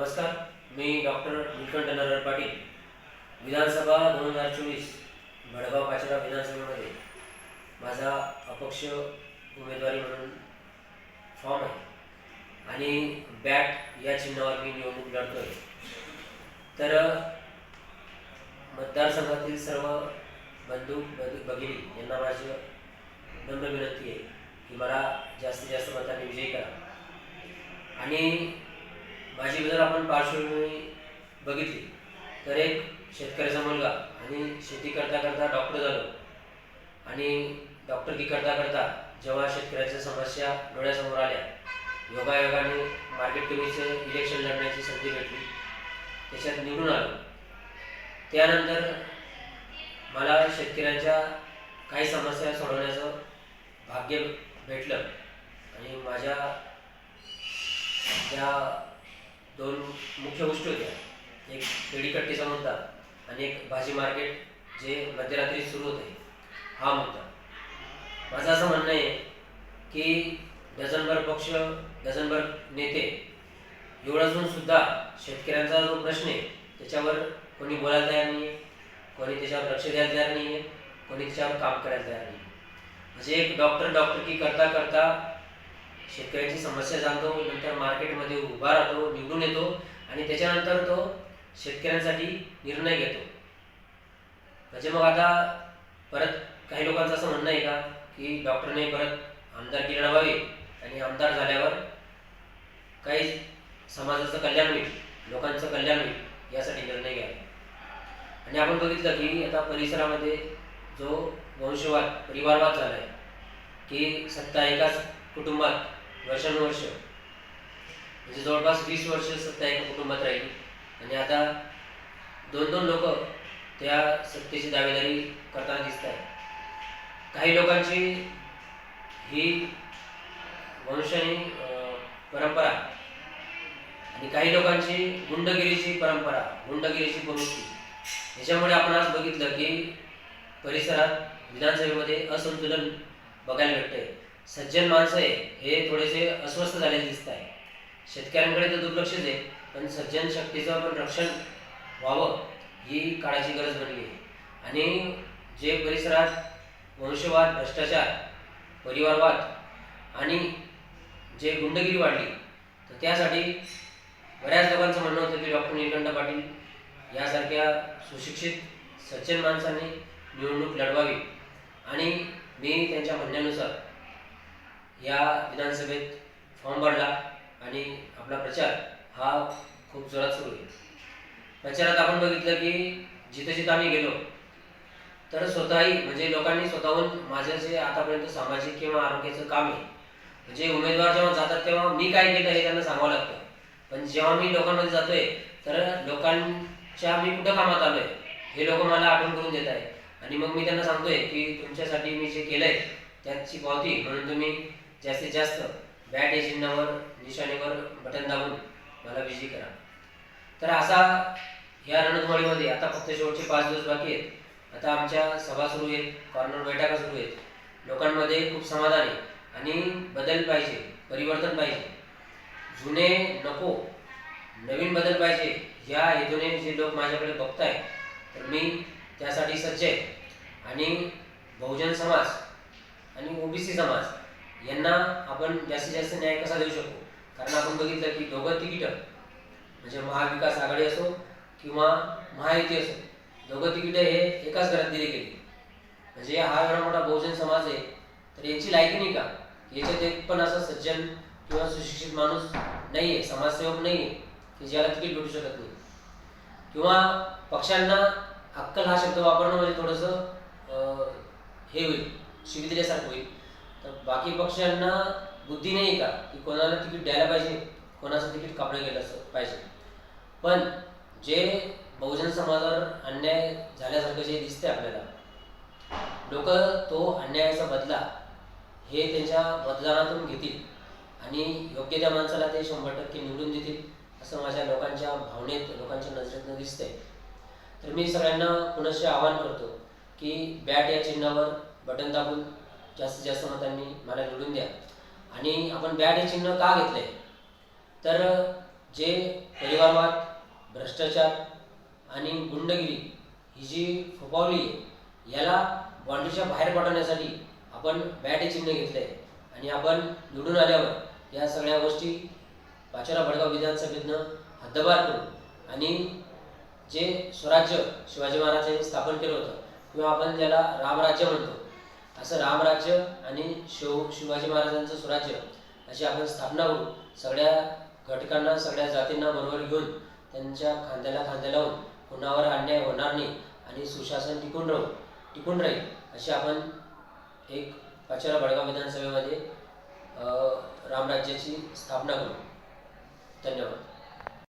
नमस्कार मी डॉक्टर निलकंठ नारायण पाटील विधानसभा दोन हजार चोवीस भडगाव पाचरा विधानसभेमध्ये माझा अपक्ष उमेदवारी म्हणून फॉर्म आहे आणि बॅट या चिन्हावर मी निवडणूक लढतोय. तर मतदारसंघातील सर्व बंधू भगिनी यांना माझी नम्र विनंती आहे की मला जास्तीत जास्त मतांनी विजयी करा. आणि माझी जर आपण पार्श्वभूमी बघितली तर एक शेतकऱ्याचा मुलगा आणि शेती करता करता डॉक्टर झालो. आणि डॉक्टरकी करता करता जेव्हा शेतकऱ्याच्या समस्या डोळ्यासमोर आल्या योगायोगाने मार्केट कमिटीचं इलेक्शन लढण्याची संधी भेटली. त्याच्यात निवडून आलो. त्यानंतर मला शेतकऱ्यांच्या काही समस्या सोडवण्याचं भाग्य भेटलं. आणि माझ्या ज्या दोन मुख्य गोष्टी होत्या. एक पेढीकट्टीचा मुद्दा आणि एक भाजी मार्केट जे मध्यरात्री सुरू होते हा मुद्दा. माझं असं म्हणणं आहे की डझनभर पक्ष डझनभर नेते एवढं असून सुद्धा शेतकऱ्यांचा जो प्रश्न आहे त्याच्यावर कोणी बोलायला तयार नाही आहे कोणी त्याच्यावर लक्ष द्यायला तयार नाही आहे कोणी त्याच्यावर काम करायला तयार नाही म्हणजे एक डॉक्टर डॉक्टर की करता करता शेतकऱ्यांची समस्या जाणतो नंतर मार्केटमध्ये उभा राहतो निवडून येतो आणि त्याच्यानंतर तो शेतकऱ्यांसाठी निर्णय घेतो. म्हणजे मग आता परत काही लोकांचं असं म्हणणं आहे का की डॉक्टरने परत आमदारकी लढवावी आणि आमदार झाल्यावर काही समाजाचं कल्याण होईल लोकांचं कल्याण होईल यासाठी निर्णय घ्यावा. आणि आपण बघितलं की आता परिसरामध्ये जो वंशवाद परिवारवाद झाला आहे की सत्ता एकाच कुटुंबात वर्षानुवर्ष. म्हणजे जवळपास वीस वर्ष सत्ता एका कुटुंबात राहिली. आणि आता दोन दोन लोक त्या सत्तेची दावेदारी करताना दिसत आहेत. काही लोकांची ही वंशाने परंपरा आणि काही लोकांची गुंडगिरीची परंपरा गुंडगिरीची प्रवृत्ती. याच्यामुळे आपण आज बघितलं की परिसरात विधानसभेमध्ये असंतुलन बघायला भेटतंय. सज्जन माणसं आहे हे थोडेसे अस्वस्थ झालेले दिसत आहे. शेतकऱ्यांकडे तर दुर्लक्षच आहे पण सज्जन शक्तीचं पण रक्षण व्हावं ही काळाची गरज बनली आहे. आणि जे परिसरात वंशवाद भ्रष्टाचार परिवारवाद आणि जे गुंडगिरी वाढली तर त्यासाठी बऱ्याच लोकांचं म्हणणं होतं की डॉक्टर निलकंठ पाटील यासारख्या सुशिक्षित सज्जन माणसांनी निवडणूक लढवावी. आणि मी त्यांच्या म्हणण्यानुसार या विधानसभेत फॉर्म भरला आणि आपला प्रचार हा खूप जोरात सुरू आहे प्रचारात आपण बघितलं की जिथं जिथं आम्ही गेलो तर स्वतःही म्हणजे लोकांनी स्वतःहून माझं जे आतापर्यंत सामाजिक किंवा आरोग्याचं काम आहे म्हणजे उमेदवार जेव्हा जातात तेव्हा मी काय केलं हे त्यांना सांगावं लागतं. पण जेव्हा मी लोकांमध्ये जातोय तर लोकांच्या मी कुठं कामात आलोय हे लोक मला आठवण करून देत आहे आणि मग मी त्यांना सांगतोय की तुमच्यासाठी मी जे केलंय त्याची पावती म्हणून तुम्ही जास्तीत जास्त बॅट या चिन्हावर निशाणीवर बटन दाबून मला विजयी करा. तर असा या रणधुमाळीमध्ये आता फक्त शेवटचे पाच दिवस बाकी आहेत. आता आमच्या सभा सुरू आहेत कॉर्नर बैठका सुरू आहेत. लोकांमध्ये खूप समाधान आहे आणि बदल पाहिजे परिवर्तन पाहिजे. जुने नको नवीन बदल पाहिजे या हेतूने जे लोक माझ्याकडे बघताय तर मी त्यासाठी सज्ज आहे. आणि बहुजन समाज आणि ओबीसी समाज यांना आपण जास्तीत जास्त न्याय कसा देऊ शकतो कारण आपण बघितलं की दोघं तिकीटं म्हणजे महाविकास आघाडी असो किंवा महायुती असो दोघं तिकीट हे एकाच घरात दिली गेली. म्हणजे हा एवढा मोठा बहुजन समाज आहे तर याची लायकी नाही का? याच्यात एक पण असा सज्जन किंवा सुशिक्षित माणूस नाही आहे समाजसेवक नाही आहे की ज्याला तिकीट भेटू शकत नाही. किंवा पक्षांना अक्कल हा शब्द वापरणं म्हणजे थोडंसं हे होईल शिविदिल्यासारखं होईल. तर बाकी पक्षांना बुद्धी नाही का की कोणाला तिकीट द्यायला पाहिजे कोणाचं तिकीट कापलं गेलं असं पाहिजे. पण जे बहुजन समाजावर अन्याय झाल्यासारखं जे दिसते आपल्याला लोक तो अन्यायाचा बदला हे त्यांच्या मतदानातून घेतील आणि योग्य त्या माणसाला ते शंभर टक्के निवडून देतील असं माझ्या लोकांच्या भावनेत लोकांच्या नजरेतनं दिसतंय. तर मी सगळ्यांना पुनश्च आवाहन करतो की बॅट या चिन्हावर बटन दाबून जास्तीत जास्त मतांनी मला निवडून द्या. आणि आपण बॅट हे चिन्ह का घेतलंय? तर जे परिवारवाद भ्रष्टाचार आणि गुंडगिरी ही जी फोपावली आहे याला बाउंड्रीच्या बाहेर पाठवण्यासाठी आपण बॅट हे चिन्ह घेतलं आहे आणि आपण निवडून आल्यावर या सगळ्या गोष्टी पाचोरा भडगाव विधानसभेतनं हद्दबार करू आणि जे स्वराज्य शिवाजी महाराजांनी स्थापन केलं होतं किंवा आपण ज्याला रामराज्य म्हणतो असं रामराज्य आणि शिव शिवाजी महाराजांचं स्वराज्य अशी आपण स्थापना करू सगळ्या घटकांना सगळ्या जातींना बरोबर घेऊन त्यांच्या खांद्याला खांद्या लावून कुणावर अन्याय होणार नाही आणि सुशासन टिकून राहू टिकून राहील अशी आपण एक पाचोरा बडगाव विधानसभेमध्ये रामराज्याची स्थापना करू. धन्यवाद.